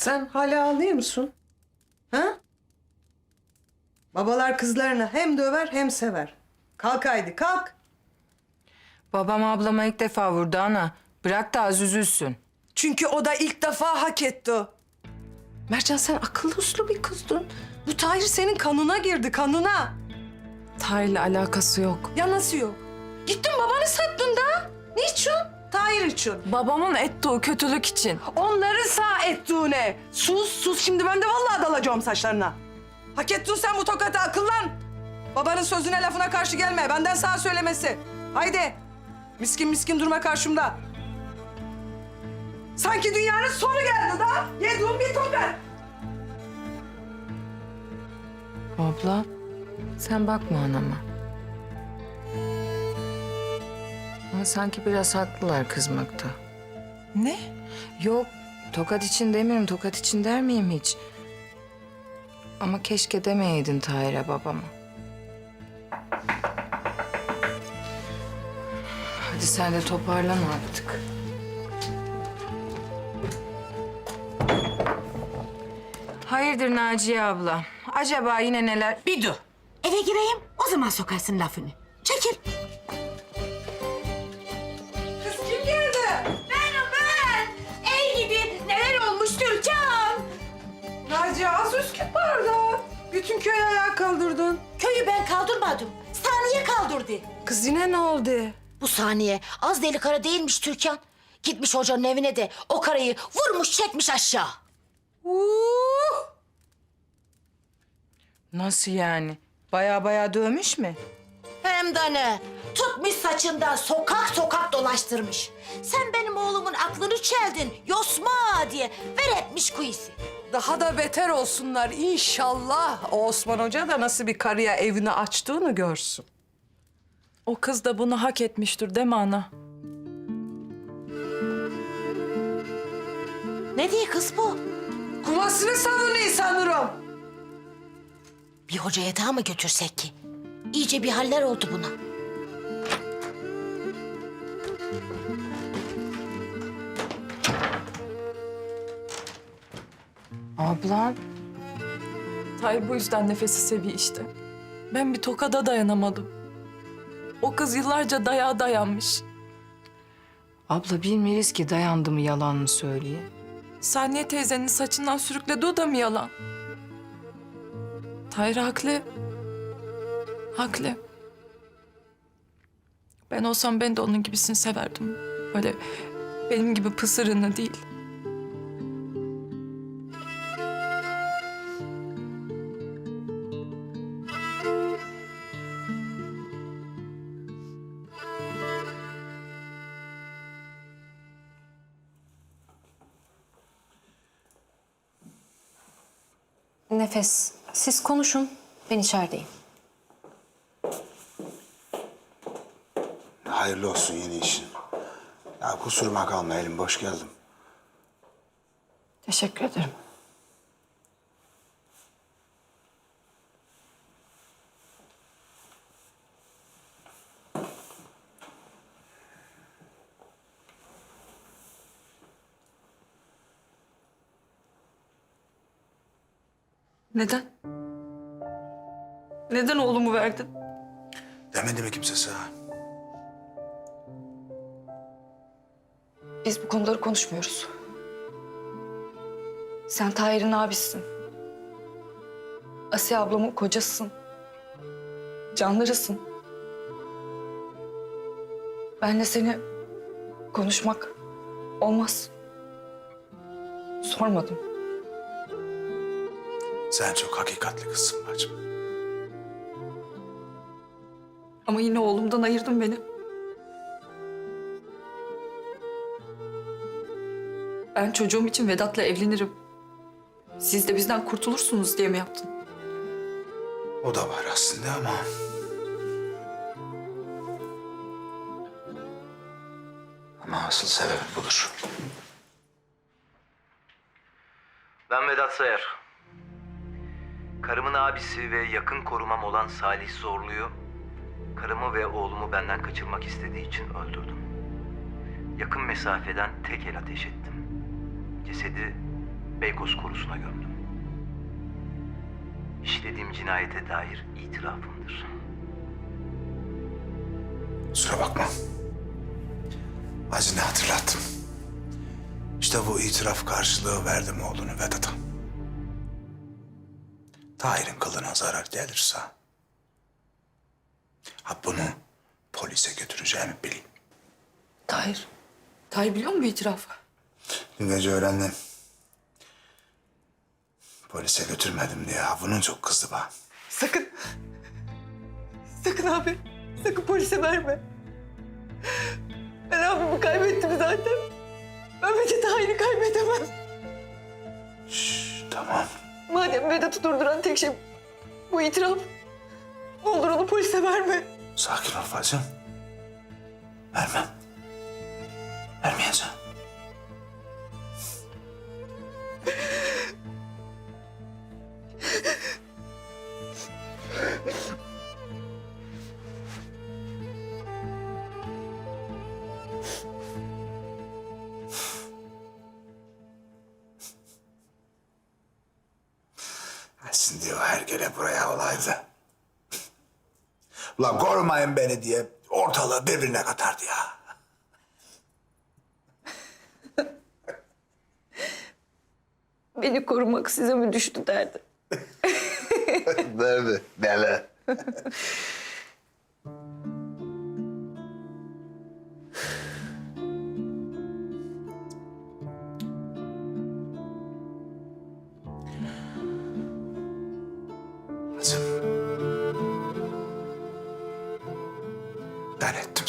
Sen hala ağlıyor musun? Ha? Babalar kızlarını hem döver hem sever. Kalk haydi kalk. Babam ablama ilk defa vurdu ana. Bırak da az üzülsün. Çünkü o da ilk defa hak etti o. Mercan sen akıllı uslu bir kızdın. Bu Tahir senin kanına girdi kanına. Tahir'le alakası yok. Ya nasıl yok? Gittin babanı sattın da. Niçin? Tahir için. Babamın ettiği kötülük için. Onları sağ ettiğine. Sus sus şimdi ben de vallahi dalacağım saçlarına. Hak ettin sen bu tokatı akıllan. Babanın sözüne lafına karşı gelme. Benden sağ söylemesi. Haydi. Miskin miskin durma karşımda. Sanki dünyanın sonu geldi da. Yediğin bir tokat. Abla sen bakma anama. Ama sanki biraz haklılar kızmakta. Ne? Yok tokat için demiyorum. Tokat için der miyim hiç? Ama keşke demeyeydin Tahir'e babama. Hadi sen de toparlan artık. Hayırdır Naciye abla? Acaba yine neler? Bir dur. Eve gireyim, o zaman sokarsın lafını. Çekil. Naciye az üsküp barda. Bütün köy ayağa kaldırdın. Köyü ben kaldırmadım. Saniye kaldırdı. Kız yine ne oldu? Bu saniye az deli kara değilmiş Türkan. Gitmiş hocanın evine de o karayı vurmuş çekmiş aşağı. Uh! Nasıl yani? Baya baya dövmüş mü? Hem de ne? Tutmuş saçından sokak sokak dolaştırmış. Sen benim oğlumun aklını çeldin, yosma diye ver etmiş kuyusu. Daha da beter olsunlar inşallah. O Osman Hoca da nasıl bir karıya evini açtığını görsün. O kız da bunu hak etmiştir değil mi ana? Ne diye kız bu? Kumasını savunuyor sanırım. Bir hoca yatağa mı götürsek ki? İyice bir haller oldu buna. Ablam Tahir bu yüzden nefesi seviyor işte. Ben bir tokada dayanamadım. O kız yıllarca dayağa dayanmış. Abla bilmeyiz ki dayandı mı yalan mı söyleye. Saniye teyzenin saçından sürükledi o da mı yalan? Tahir haklı. Haklı. Ben olsam ben de onun gibisini severdim. Böyle benim gibi pısırını değil. Nefes, siz konuşun. Ben içerideyim. Hayırlı olsun yeni işin. Ya kusuruma kalma elim boş geldim. Teşekkür ederim. Neden? Neden oğlumu verdin? Demedi mi kimse sana? Biz bu konuları konuşmuyoruz. Sen Tahir'in abisisin. Asiye ablamın kocasısın. Canlarısın. Benle seni konuşmak olmaz. Sormadım. Sen çok hakikatli kızsın bacım. Ama yine oğlumdan ayırdın beni. Ben çocuğum için Vedat'la evlenirim. Siz de bizden kurtulursunuz diye mi yaptın? O da var aslında ama... Ama asıl sebebi budur. Ben Vedat Sayar. Karımın abisi ve yakın korumam olan Salih Zorlu'yu karımı ve oğlumu benden kaçırmak istediği için öldürdüm. Yakın mesafeden tek el ateş ettim. Cesedi Beykoz korusuna gömdüm. İşlediğim cinayete dair itirafımdır. Kusura bakma. Hazine hatırlattım. İşte bu itiraf karşılığı verdim oğlunu Vedat'a. Tahir'in kılına zarar gelirse... Ha bunu polise götüreceğimi bilin. Tahir. Tahir biliyor mu bu itirafı? Dün gece öğrendim. Polise götürmedim diye ha bunun çok kızdı bana. Sakın. Sakın abi. Sakın polise verme. Ben abimi kaybettim zaten. Ben Vedat Tahir'i kaybedemem. Şşş, tamam. Madem Vedat'ı durduran tek şey bu itiraf. Olur onu polise verme. Sakin ol bacım. Vermem. Vermeyeceğim. Ha, Şimdi o hergele buraya olaydı. Ulan korumayın beni diye ortalığı birbirine katardı ya. Beni korumak size mi düştü derdi. Nerede? Dele.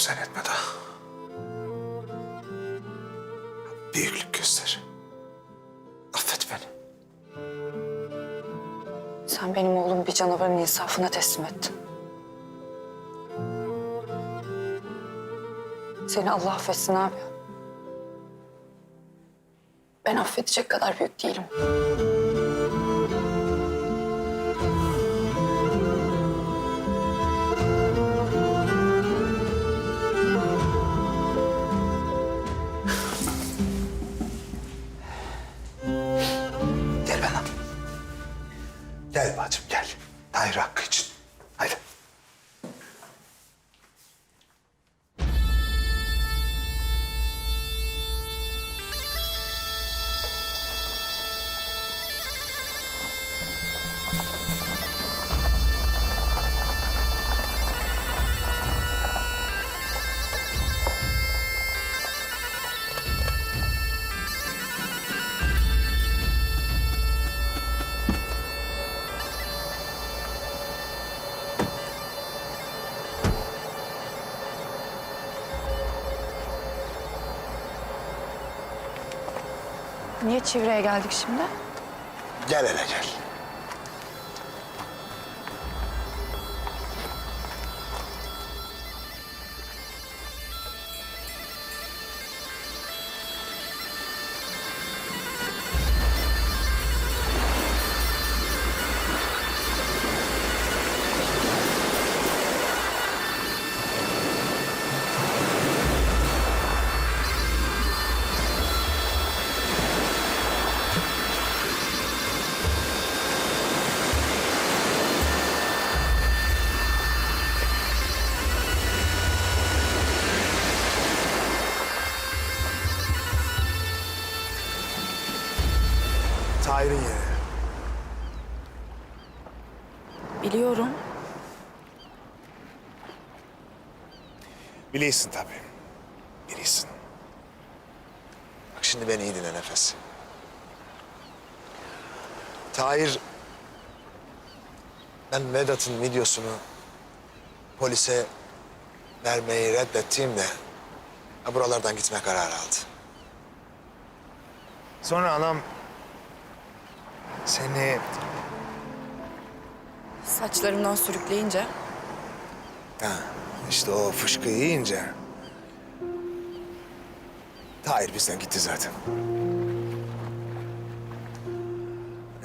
Sen etme daha. Büyüklük göster. Affet beni. Sen benim oğlumu bir canavarın insafına teslim ettin. Seni Allah affetsin abi. Ben affedecek kadar büyük değilim. Niye çevreye geldik şimdi? Gel hele gel. Biliyorsun tabii. Biliyorsun. Bak şimdi beni iyi dinle Nefes. Tahir... Ben Vedat'ın videosunu polise vermeyi reddettiğimde ha, buralardan gitme kararı aldı. Sonra anam seni Saçlarımdan sürükleyince Ha, işte o fışkı yiyince... Tahir bizden gitti zaten.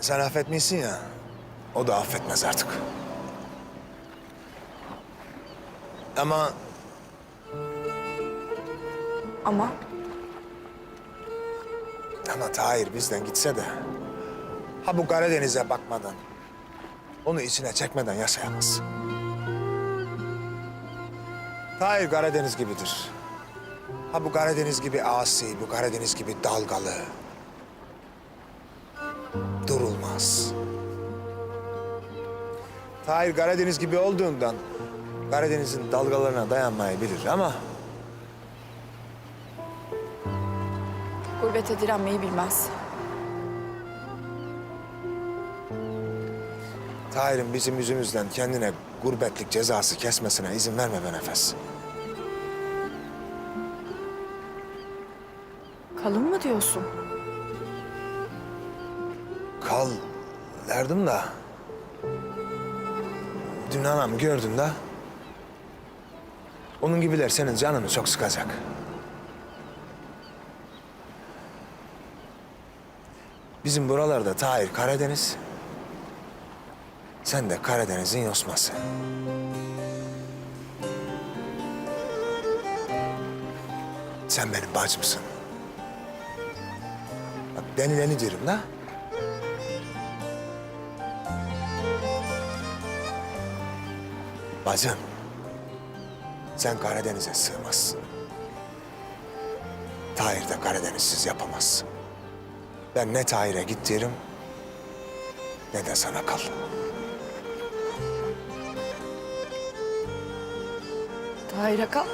Sen affetmişsin ya, o da affetmez artık. Ama ama Ama Tahir bizden gitse de... Ha bu Karadeniz'e bakmadan, onu içine çekmeden yaşayamaz. Tahir Karadeniz gibidir. Ha bu Karadeniz gibi asi, bu Karadeniz gibi dalgalı. Durulmaz. Tahir Karadeniz gibi olduğundan Karadeniz'in dalgalarına dayanmayı bilir ama Gurbete direnmeyi bilmez. Tahir'in bizim yüzümüzden kendine gurbetlik cezası kesmesine izin verme be nefes. Kalın mı diyorsun? Kal derdim da. Dün anam gördün de. Onun gibiler senin canını çok sıkacak. Bizim buralarda Tahir Karadeniz. Sen de Karadeniz'in yosması. Sen benim bacımsın. Bak denileni diyorum da. Bacım, sen Karadeniz'e sığmazsın. Tahir de Karadenizsiz yapamaz. Ben ne Tahir'e git derim, ne de sana kal. Tahir'e kal.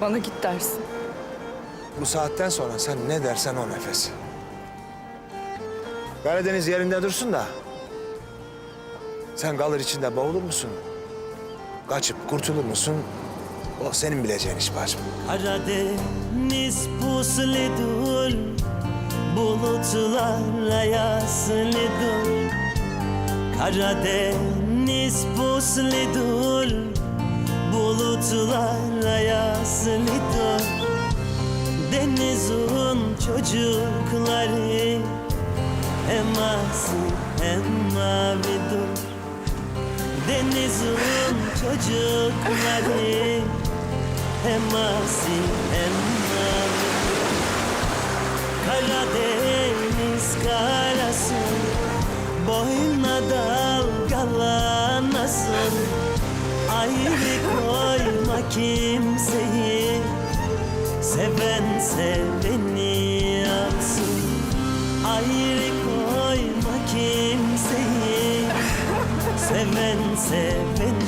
Bana git dersin. Bu saatten sonra sen ne dersen o nefes. Karadeniz yerinde dursun da. Sen kalır içinde boğulur musun? Kaçıp kurtulur musun? O senin bileceğin iş bacım. Karadeniz pusludur Bulutlarla yaslıdır Karadeniz pusludur Bulutlarla yaslıdır Denizin çocukları Hem asi hem mavidir Denizin çocukları hem asi hem mavi Karadeniz karası Boyuna dalgalanasın Ayrı koyma kimseyi. Seven seveni alsın Ayrı koyma kimseyi. Seven seveni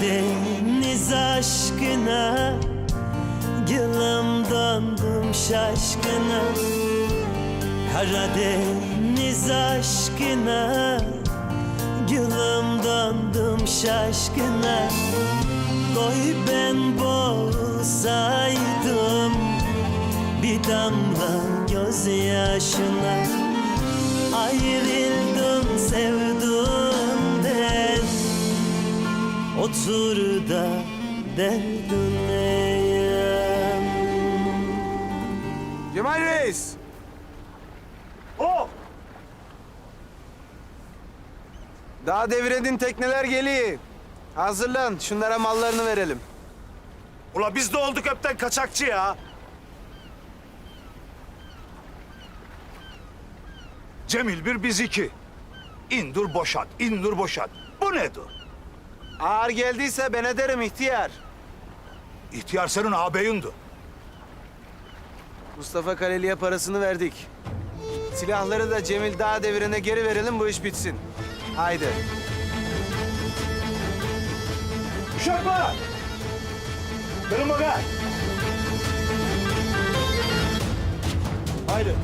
Karadeniz aşkına Gülüm döndüm şaşkına. Karadeniz aşkına Gülüm döndüm şaşkına. Koy ben boğulsaydım Bir damla gözyaşına Ayrıldım sevduğumden Otur da derdine yan. Cemal Reis! O! Daha deviredin tekneler geliyor. Hazırlan, şunlara mallarını verelim. Ula biz de olduk hepten kaçakçı ya. Cemil bir biz iki. İndur boşat, indur boşat. Bu nedir? Ağır geldiyse ben ederim ihtiyar. İhtiyar senin ağabeyindi. Mustafa Kaleli'ye parasını verdik. Silahları da Cemil Dağ devrine geri verelim bu iş bitsin. Haydi. Uşaklar! Durun bakayım. Haydi.